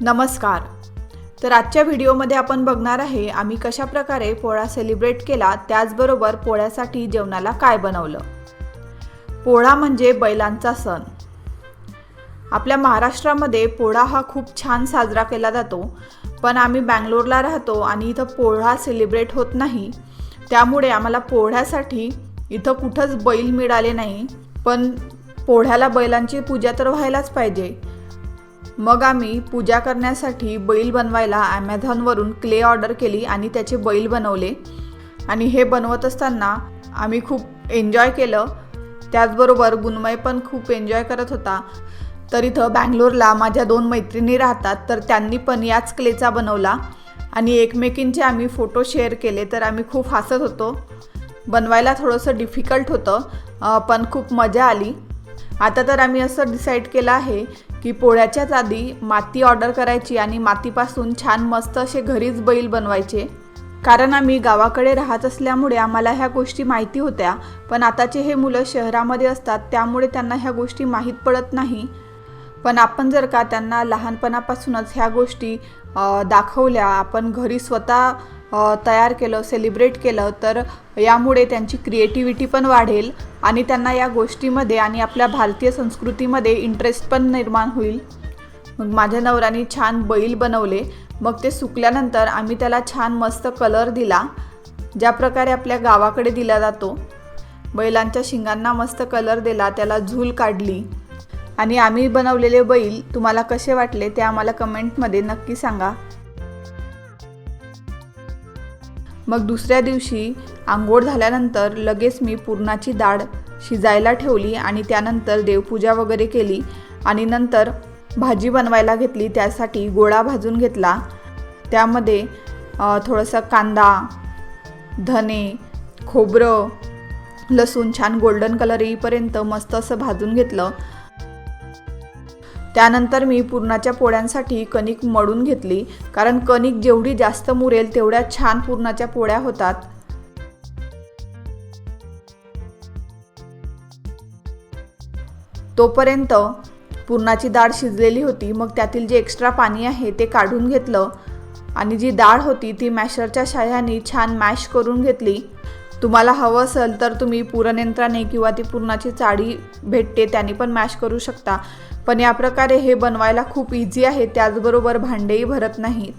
नमस्कार. तर आजच्या व्हिडिओमध्ये आपण बघणार आहे आम्ही कशा प्रकारे पोळा सेलिब्रेट केला त्याचबरोबर पोळ्यासाठी जेवणाला काय बनवलं? पोळा म्हणजे बैलांचा सण. आपल्या महाराष्ट्रामध्ये पोळा हा खूप छान साजरा केला जातो पण आम्ही बँगलोरला राहतो आणि इथं पोळा सेलिब्रेट होत नाही. त्यामुळे आम्हाला पोळ्यासाठी इथं कुठंच बैल मिळाले नाही पण पोळ्याला बैलांची पूजा तर व्हायलाच पाहिजे. मग आम्ही पूजा करण्यासाठी बैल बनवायला ॲमेझॉनवरून क्ले ऑर्डर केली आणि त्याचे बैल बनवले. आणि हे बनवत असताना आम्ही खूप एन्जॉय केलं. त्याचबरोबर गुणमय पण खूप एन्जॉय करत होता. तर इथं बँगलोरला माझ्या दोन मैत्रिणी राहतात तर त्यांनी पण याच क्लेचा बनवला. आणि एकमेकींचे आम्ही फोटो शेअर केले तर आम्ही खूप हसत होतो. बनवायला थोडंसं डिफिकल्ट होतं पण खूप मजा आली. आता तर आम्ही असं डिसाईड केलं आहे की पोळ्याच्याच आधी माती ऑर्डर करायची आणि मातीपासून छान मस्त असे घरीच बैल बनवायचे. कारण आम्ही गावाकडे राहत असल्यामुळे आम्हाला ह्या गोष्टी माहिती होत्या. पण आताचे हे मुलं शहरामध्ये असतात त्यामुळे त्यांना ह्या गोष्टी माहीत पडत नाही. पण आपण जर का त्यांना लहानपणापासूनच ह्या गोष्टी दाखवल्या आपण घरी स्वतः तयार केलं सेलिब्रेट केलं तर यामुळे त्यांची क्रिएटिव्हिटी पण वाढेल आणि त्यांना या गोष्टीमध्ये आणि आपल्या भारतीय संस्कृतीमध्ये इंटरेस्ट पण निर्माण होईल. मग माझ्या नवऱ्याने छान बैल बनवले. मग ते सुकल्यानंतर आम्ही त्याला छान मस्त कलर दिला ज्या प्रकारे आपल्या गावाकडे दिला जातो. बैलांच्या शिंगांना मस्त कलर दिला त्याला झूल काढली. आणि आम्ही बनवलेले बैल तुम्हाला कसे वाटले ते आम्हाला कमेंटमध्ये नक्की सांगा. मग दुसऱ्या दिवशी आंघोळ झाल्यानंतर लगेच मी पुरणाची डाळ शिजायला ठेवली आणि त्यानंतर देवपूजा वगैरे केली आणि नंतर भाजी बनवायला घेतली त्यासाठी गोळा भाजून घेतला. त्यामध्ये थोडंसं कांदा धने खोबरं लसूण छान गोल्डन कलर येईपर्यंत मस्त असं भाजून घेतलं. त्यानंतर मी पुरणाच्या पोळ्यांसाठी कणिक मळून घेतली कारण कणिक जेवढी जास्त मुरेल तेवढ्या छान पुरणाच्या पोळ्या होतात. तोपर्यंत पुरणाची डाळ शिजलेली होती मग त्यातील जे एक्स्ट्रा पाणी आहे ते काढून घेतलं आणि जी डाळ होती ती मॅशरच्या साह्याने छान मॅश करून घेतली. तुम्हाला हवं असेल तर तुम्ही पुरणयंत्राने किंवा ती पुरणाची चाळी भेटते त्याने पण मॅश करू शकता. पण या प्रकारे हे बनवायला खूप इझी आहे त्याचबरोबर भांडेही भरत नाहीत.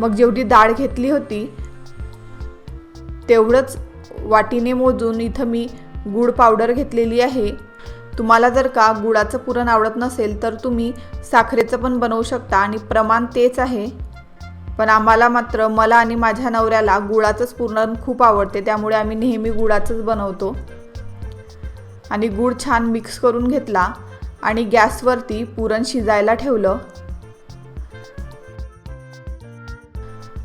मग जेवढी डाळ घेतली होती तेवढंच वाटीने मोजून इथं मी गूळ पावडर घेतलेली आहे. तुम्हाला जर का गुळाचं पुरण आवडत नसेल तर तुम्ही साखरेचं पण बनवू शकता आणि प्रमाण तेच आहे. पण आम्हाला मात्र मला आणि माझ्या नवऱ्याला गुळाचंच पुरण खूप आवडते त्यामुळे आम्ही नेहमी गुळाचंच बनवतो. आणि गूळ छान मिक्स करून घेतला आणि गॅसवरती पुरण शिजायला ठेवलं.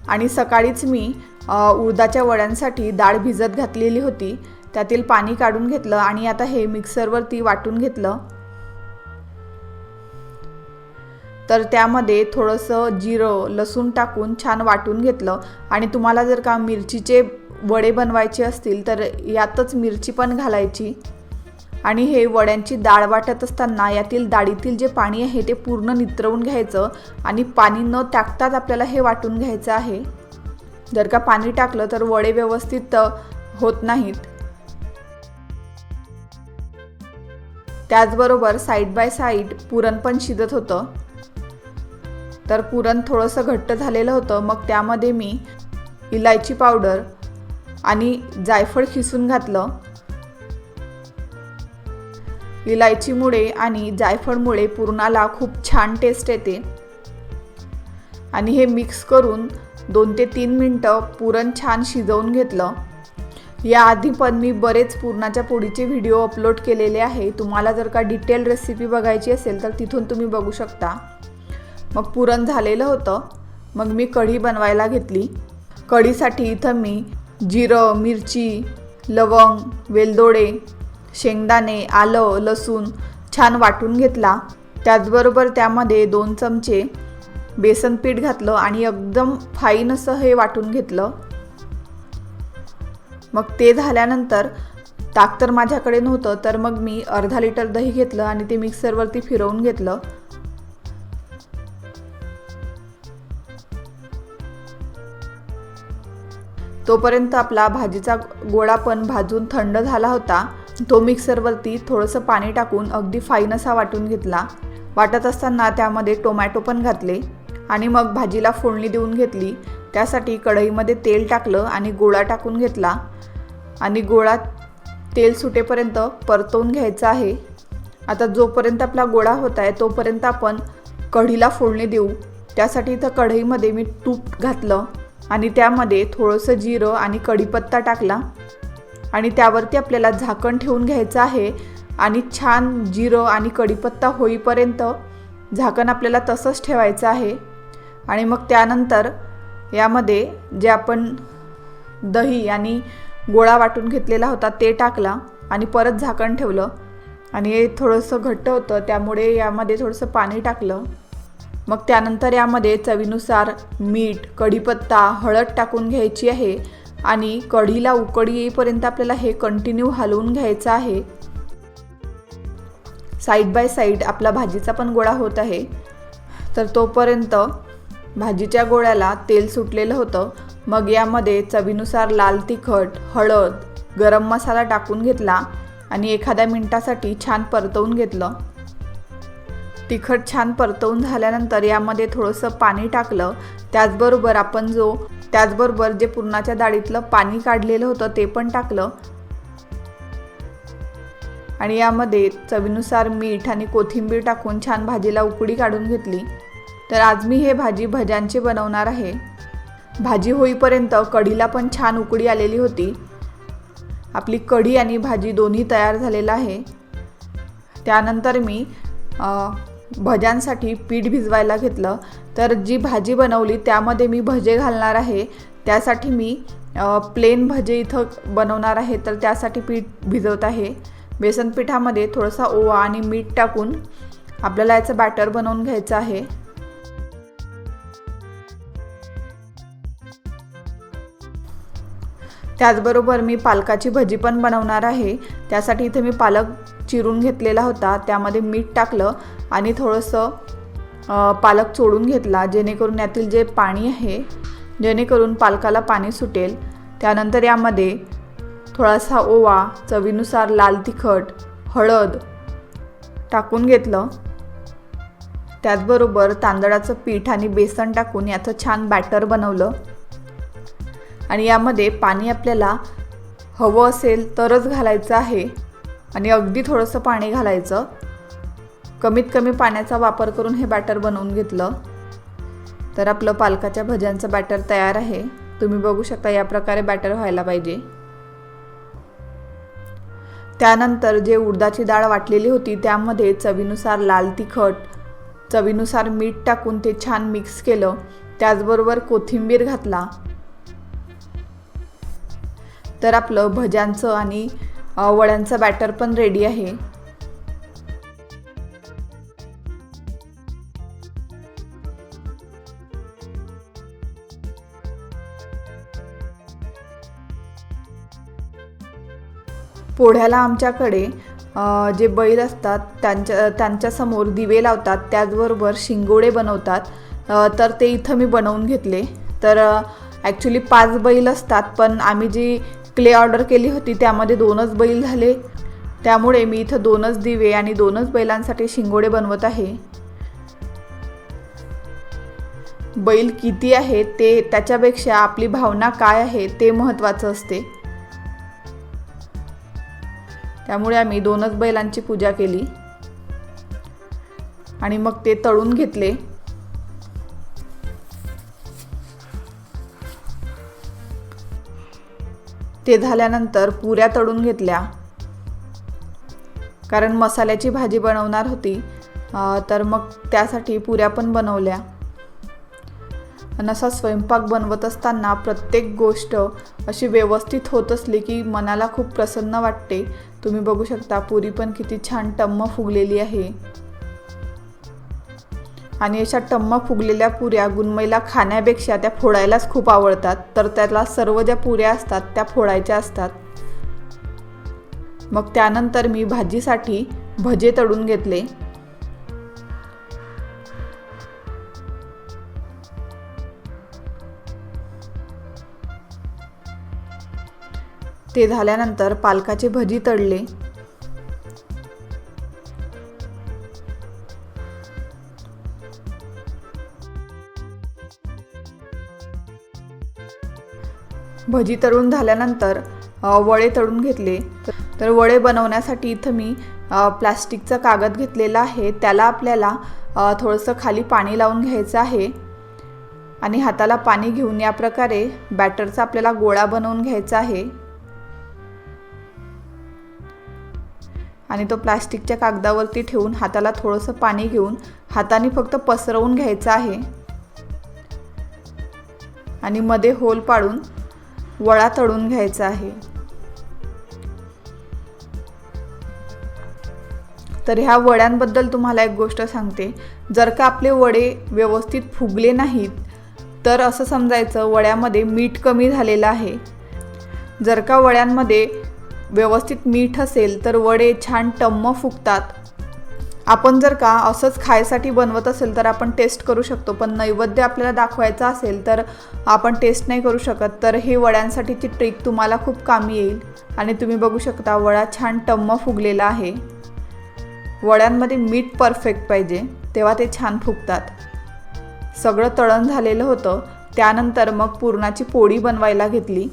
आणि सकाळीच मी उडदाच्या वड्यांसाठी डाळ भिजत घातलेली होती त्यातील पाणी काढून घेतलं आणि आता हे मिक्सरवरती वाटून घेतलं. तर त्यामध्ये थोडंसं जिरं लसूण टाकून छान वाटून घेतलं. आणि तुम्हाला जर का मिरचीचे वडे बनवायचे असतील तर यातच मिरची पण घालायची. आणि हे वड्यांची डाळ वाटत असताना यातील डाळीतील जे पाणी आहे ते पूर्ण नित्रवून घ्यायचं. आणि पाणी न टाकताच आपल्याला हे वाटून घ्यायचं आहे. जर का पाणी टाकलं तर वडे व्यवस्थित होत नाहीत. त्याचबरोबर साईड बाय साईड पुरण पण शिजत होतं. तर पुरण थोडंसं घट्ट झालेलं होतं. मग त्यामध्ये मी इलायची पावडर आणि जायफळ खिसून घातलं. इलायचीमुळे आणि जायफळमुळे पुरणाला खूप छान टेस्ट येते. आणि हे मिक्स करून दोन ते तीन मिनटं पुरण छान शिजवून घेतलं. याआधी पण मी बरेच पुरणाच्या पोळीचे व्हिडिओ अपलोड केलेले आहे. तुम्हाला जर का डिटेल रेसिपी बघायची असेल तर तिथून तुम्ही बघू शकता. मग पुरण झालेलं होतं. मग मी कढी बनवायला घेतली. कढीसाठी इथं मी जिरं मिरची लवंग वेलदोडे शेंगदाणे आलं लसूण छान वाटून घेतला. त्याचबरोबर त्यामध्ये दोन चमचे बेसन पीठ घातलं आणि एकदम फाईन असं हे वाटून घेतलं. मग ते झाल्यानंतर ताक तर माझ्याकडे नव्हतं तर मग मी अर्धा लिटर दही घेतलं आणि ते मिक्सरवरती फिरवून घेतलं. तोपर्यंत आपला भाजीचा गोळा पण भाजून थंड झाला होता. तो मिक्सरवरती थोडंसं पाणी टाकून अगदी फाईन असा वाटून घेतला. वाटत असताना त्यामध्ये टोमॅटो पण घातले आणि मग भाजीला फोडणी देऊन घेतली. त्यासाठी कढईमध्ये तेल टाकलं आणि गोळा टाकून घेतला. आणि गोळा तेल सुटेपर्यंत परतवून घ्यायचा आहे. आता जोपर्यंत आपला गोळा होत आहे तोपर्यंत आपण कढीला फोडणी देऊ. त्यासाठी इथं कढईमध्ये मी तूप घातलं. आणि त्यामध्ये थोडंसं जिरं आणि कढीपत्ता टाकला. आणि त्यावरती आपल्याला झाकण ठेवून घ्यायचं आहे. आणि छान जिरं आणि कढीपत्ता होईपर्यंत झाकण आपल्याला तसंच ठेवायचं आहे. आणि मग त्यानंतर यामध्ये जे आपण दही आणि गोळा वाटून घेतलेला होता ते टाकला आणि परत झाकण ठेवलं. आणि हे थोडंसं घट्ट होतं त्यामुळे यामध्ये थोडंसं पाणी टाकलं. मग त्यानंतर यामध्ये चवीनुसार मीठ कढीपत्ता हळद टाकून घ्यायची आहे आणि कढीला उकडी येईपर्यंत आपल्याला हे कंटिन्यू हलवून घ्यायचं आहे. साईड बाय साईड आपला भाजीचा पण गोळा होत आहे. तर तोपर्यंत भाजीच्या गोळ्याला तेल सुटलेलं होतं. मग यामध्ये चवीनुसार लाल तिखट हळद गरम मसाला टाकून घेतला आणि एखाद्या मिनटासाठी छान परतवून घेतलं. तिखट छान परतवून झाल्यानंतर यामध्ये थोडंसं पाणी टाकलं. त्याचबरोबर आपण जो त्याचबरोबर जे पुरणाच्या डाळीतलं पाणी काढलेलं होतं ते पण टाकलं. आणि यामध्ये चवीनुसार मीठ आणि कोथिंबीर टाकून छान भाजीला उकडी काढून घेतली. तर आज मी हे भाजी भज्यांची बनवणार आहे. भाजी होईपर्यंत कढीला पण छान उकडी आलेली होती. आपली कढी आणि भाजी दोन्ही तयार झालेलं आहे. त्यानंतर मी भज्यांसाठी पीठ भिजवायला घेतलं. तर जी भाजी बनवली त्यामध्ये मी भजे घालणार आहे. त्यासाठी मी प्लेन भजे इथं बनवणार आहे. तर त्यासाठी पीठ भिजवत आहे. बेसन पिठामध्ये थोडासा ओवा आणि मीठ टाकून आपल्याला याचं बॅटर बनवून घ्यायचं आहे. त्याचबरोबर मी पालकाची भजी पण बनवणार आहे. त्यासाठी इथे मी पालक चिरून घेतलेला होता. त्यामध्ये मीठ टाकलं. आणि थोडंसं पालक चोडून घेतला जेणेकरून यातील जे पाणी आहे जेणेकरून पालकाला पाणी सुटेल. त्यानंतर यामध्ये थोडासा ओवा चवीनुसार लाल तिखट हळद टाकून घेतलं. त्याचबरोबर तांदळाचं पीठ आणि बेसन टाकून याचं छान बॅटर बनवलं. आणि यामध्ये पाणी आपल्याला हवं असेल तरच घालायचं आहे. आणि अगदी थोडंसं पाणी घालायचं. कमीत कमी पाण्याचा वापर करून हे बॅटर बनवून घेतलं. तर आपलं पालकाच्या भज्यांचं बॅटर तयार आहे. तुम्ही बघू शकता या प्रकारे बॅटर व्हायला पाहिजे. त्यानंतर जे उडदाची डाळ वाटलेली होती त्यामध्ये चवीनुसार लाल तिखट चवीनुसार मीठ टाकून ते छान मिक्स केलं. त्याचबरोबर कोथिंबीर घातला. तर आपलं भज्यांचं आणि वड्यांचं बॅटर पण रेडी आहे. पोढ्याला आमच्याकडे जे बैल असतात त्यांच्या त्यांच्यासमोर दिवे लावतात त्याचबरोबर शिंगोडे बनवतात. तर ते इथं मी बनवून घेतले. तर ॲक्च्युली पाच बैल असतात पण आम्ही जी क्ले ऑर्डर केली होती त्यामध्ये दोनच बैल झाले. त्यामुळे मी इथं दोनच दिवे आणि दोनच बैलांसाठी शिंगोडे बनवत आहे. बैल किती आहे ते त्याच्यापेक्षा आपली भावना काय आहे ते महत्त्वाचं असते. त्यामुळे आम्ही दोनच बैलांची पूजा केली. आणि मग ते तळून घेतले. ते झाल्यानंतर पुऱ्या तळून घेतल्या. कारण मसाल्याची भाजी बनवणार होती तर मग त्यासाठी पुऱ्या पण बनवल्या. आणि असा स्वयंपाक बनवत असताना प्रत्येक गोष्ट अशी व्यवस्थित होत असली की मनाला खूप प्रसन्न वाटते. तुम्ही बघू शकता पुरी पण किती छान टम्म फुगलेली आहे. आणि अशा टम्म फुगलेल्या पुऱ्या गुणमईला खाण्यापेक्षा त्या फोडायलाच खूप आवडतात. तर त्याला सर्व ज्या पुऱ्या असतात त्या फोडायच्या असतात. मग त्यानंतर मी भाजीसाठी भजे तळून घेतले. ते झाल्यानंतर पालकाचे भजी तळले. भजी तळून झाल्यानंतर वडे तळून घेतले. तर- तर वडे बनवण्यासाठी इथं मी अ, प्लास्टिकचा कागद घेतलेला आहे. त्याला आपल्याला थोडंसं खाली पाणी लावून घ्यायचं आहे. आणि हाताला पाणी घेऊन या प्रकारे बॅटरचा आपल्याला गोळा बनवून घ्यायचा आहे. आणि तो प्लास्टिकच्या कागदावरती ठेवून हाताला थोडंसं पाणी घेऊन हाताने फक्त पसरवून घ्यायचं आहे. आणि मध्ये होल पाडून वळा तळून घ्यायचा आहे. तर ह्या वड्यांबद्दल तुम्हाला एक गोष्ट सांगते. जर का आपले वडे व्यवस्थित फुगले नाहीत तर असं समजायचं वड्यामध्ये मीठ कमी झालेलं आहे. जर का वड्यांमध्ये व्यवस्थित मीठ असेल तर वडे छान टम्म फुगतात. आपण जर का असंच खायसाठी बनवत असेल तर आपण टेस्ट करू शकतो पण नैवेद्य आपल्याला दाखवायचा असेल तर आपण टेस्ट नाही करू शकत. तर हे वड्यांसाठीची ट्रिक तुम्हाला खूप कामी येईल. आणि तुम्ही बघू शकता वडा छान टम्म फुगलेला आहे. वड्यांमध्ये मीठ परफेक्ट पाहिजे तेव्हा ते छान फुगतात. सगळं तळण झालेलं होतं. त्यानंतर मग पुरणाची पोळी बनवायला घेतली.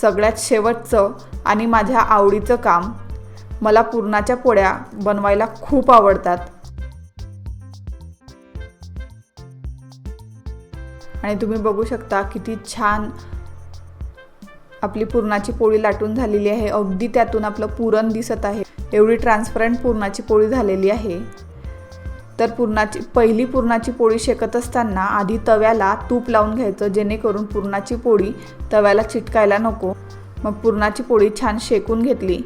सगळ्यात शेवटचं आणि माझ्या आवडीचं काम. मला पुरणाच्या पोळ्या बनवायला खूप आवडतात. आणि तुम्ही बघू शकता किती छान आपली पुरणाची पोळी लाटून झालेली आहे. अगदी त्यातून आपलं पुरण दिसत आहे. एवढी ट्रान्सपरंट पुरणाची पोळी झालेली आहे. तर पुरणाची पहिली पुरणाची पोळी शेकत असताना आधी तव्याला तूप लावून घ्यायचं जेणेकरून पुरणाची पोळी तव्याला चिटकायला नको. मग पुरणाची पोळी छान शेकून घेतली.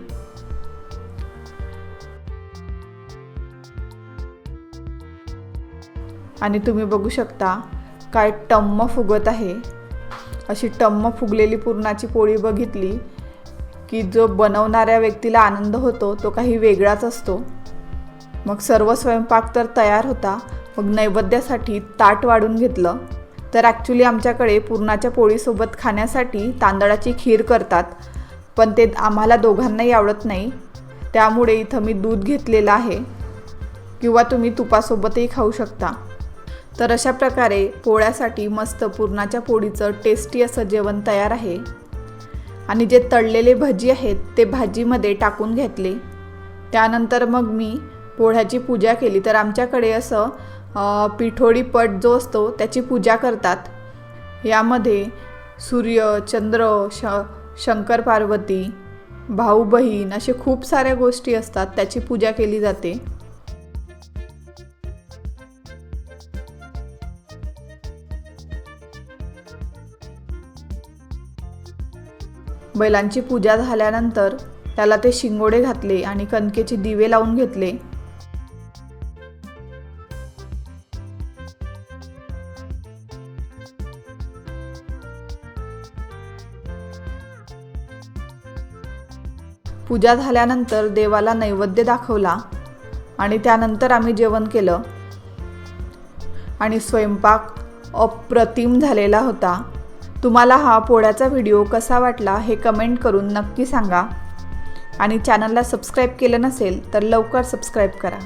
आणि तुम्ही बघू शकता काय टम्म फुगत आहे. अशी टम्म फुगलेली पुरणाची पोळी बघितली की जो बनवणाऱ्या व्यक्तीला आनंद होतो तो काही वेगळाच असतो. मग सर्व स्वयंपाक तर तयार होता. मग नैवेद्यासाठी ताट वाढून घेतलं. तर ॲक्च्युली आमच्याकडे पुरणाच्या पोळीसोबत खाण्यासाठी तांदळाची खीर करतात. पण ते आम्हाला दोघांनाही आवडत नाही. त्यामुळे इथं मी दूध घेतलेलं आहे. किंवा तुम्ही तुपासोबतही खाऊ शकता. तर अशा प्रकारे पोळ्यासाठी मस्त पुरणाच्या पोळीचं टेस्टी असं जेवण तयार आहे. आणि जे तळलेले भजी आहेत ते भाजीमध्ये टाकून घेतले. त्यानंतर मग मी पोळ्याची पूजा केली. तर आमच्याकडे असं पिठोडी पट जो असतो त्याची पूजा करतात. यामध्ये सूर्य चंद्र श शंकर पार्वती भाऊ बहीण असे खूप साऱ्या गोष्टी असतात त्याची पूजा केली जाते. बैलांची पूजा झाल्यानंतर त्याला ते शिंगोडे घातले आणि कणकेचे दिवे लावून घेतले. पूजा झाल्यानंतर देवाला नैवेद्य दाखवला आणि त्यानंतर आम्ही जेवण केलं. आणि स्वयंपाक अप्रतिम झालेला होता. तुम्हाला हा पोळ्याचा व्हिडिओ कसा वाटला हे कमेंट करून नक्की सांगा. आणि चॅनलला सबस्क्राईब केलं नसेल तर लवकर सबस्क्राईब करा.